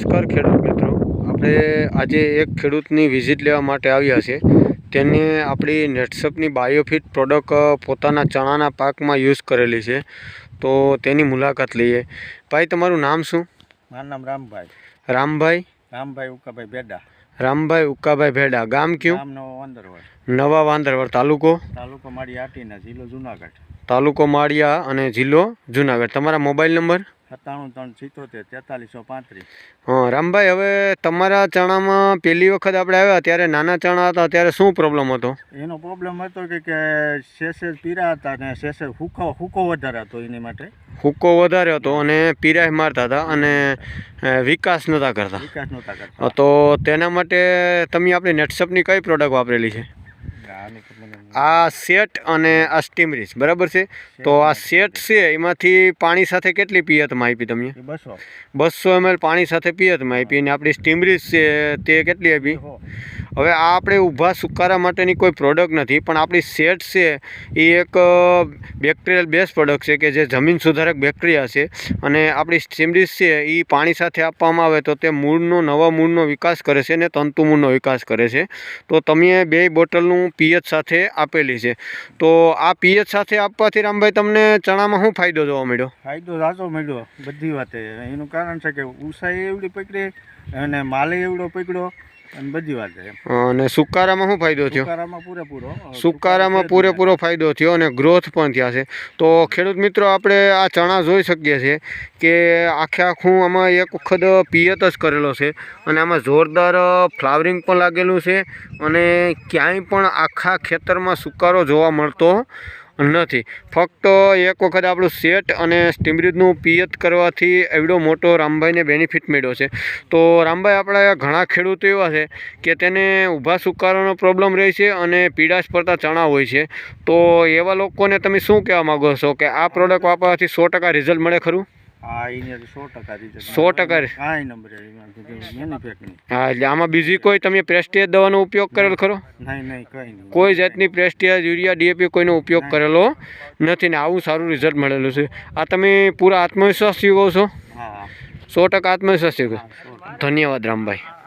નમસ્કાર ખેડૂત મિત્રો. આપણે આજે એક ખેડૂતની વિઝિટ લેવા માટે આવ્યા છે તેને આપણી નેટસપની બાયોફિટ પ્રોડક્ટ પોતાના ચણાના પાકમાં યુઝ કરેલી છે. તો તેની મુલાકાત લઈએ. ભાઈ તમારું નામ શું? મારું નામ રામભાઈ. રામભાઈ? રામભાઈ ઉકાભાઈ બેડા રામભાઈ ઉક્કાભાઈ ભેડા ગામ કયું? નવા વાંદરવડ તાલુકો? તાલુકો માળિયા જિલ્લો જુનાગઢ. તાલુકો માળિયા અને જિલ્લો જુનાગઢ. તમારા મોબાઈલ નંબર? સત્તાણું ત્રણ સિત્તોતેર તેતાલીસો પાંત્રીસ. હા રામભાઈ હવે તમારા ચણામાં પહેલી વખત આપણે આવ્યા ત્યારે નાના ચણા હતા ત્યારે શું પ્રોબ્લેમ હતો? એનો પ્રોબ્લેમ હતો કે કે શેષે પીરા હતા ને સેસેલ હુકો હુકો વધારે હતો એની માટે. હુક્કો વધારે હતો અને પીરાય મારતા હતા અને વિકાસ નહોતા કરતા. વિકાસ નહોતા કરતા. તો તેના માટે તમે આપણી નેટસપની કઈ પ્રોડક્ટ વાપરેલી છે? આ સેટ અને આ સ્ટીમરીસ બરાબર છે? તો આ સેટ છે એમાંથી પાણી સાથે કેટલી પિયતમાં આપી તમે? બસો. બસો એમએલ પાણી સાથે પિયતમાં આપી અને આપણી સ્ટીમરીસ છે તે કેટલી આપી. હવે આ આપણે ઊભા સુકારા માટેની કોઈ પ્રોડક્ટ નથી, પણ આપણી સેટ છે, એ એક બેક્ટેરિયલ બેઝ પ્રોડક્ટ છે કે જે જમીન સુધારક બેક્ટેરિયા છે. અને આપણી સ્ટીમરીસ છે, એ પાણી સાથે આપવામાં આવે તો તે મૂળનો, નવા મૂળનો વિકાસ કરે છે અને તંતુ મૂળનો વિકાસ કરે છે. તો તમે બે બોટલનું પીએચ સાથે આપેલી છે. તો આ પીએચ સાથે આપવાથી રામભાઈ તમને ચણામાં શું ફાયદો જોવા મળ્યો? ફાયદો સાચો મળ્યો, બધી વાતે. એનું કારણ છે કે ઉષા એવડી પકડી અને માલે એવડો પકડ્યો. અને બધી વાતે અને સુકારામાં શું ફાયદો થયો? સુકારામાં પૂરેપૂરો સુકારામાં પૂરેપૂરો ફાયદો થયો અને ગ્રોથ પણ થયા છે. તો ખેડૂત મિત્રો આપણે આ ચણા જોઈ શકીએ છીએ કે આખે આખું આમાં એક વખત પિયત જ કરેલો છે અને આમાં જોરદાર ફ્લાવરિંગ પણ લાગેલું છે અને ક્યાંય પણ આખા ખેતરમાં સુકારો જોવા મળતો નથી. ફક્ત એક વખત આપણું સેટ અને સ્ટીમરીજનું પિયત કરવાથી એવડો મોટો રામભાઈને બેનિફિટ મળ્યો છે. તો રામભાઈ, આપણા ઘણા ખેડૂતો એવા છે કે તેને ઊભા સુકારાનો પ્રોબ્લેમ રહે છે અને પીડાશ પડતા ચણા હોય છે. તો એવા લોકોને તમે શું કહેવા માગો છો કે આ પ્રોડક્ટ વાપરવાથી સો ટકા રિઝલ્ટ મળે ખરું? સો ટકા હા એટલે આમાં બીજી કોઈ તમે પ્રેસ્ટીજ દવાનો ઉપયોગ કરેલો ખરો? કંઈ જાતની પ્રેસ્ટીજ યુરિયા ડીએપી કોઈનો ઉપયોગ કરેલો નથી ને આવું સારું રિઝલ્ટ મળેલું છે. આ તમે પૂરા આત્મવિશ્વાસથી કહો છો? સો ટકા આત્મવિશ્વાસથી કહો ધન્યવાદ રામભાઈ.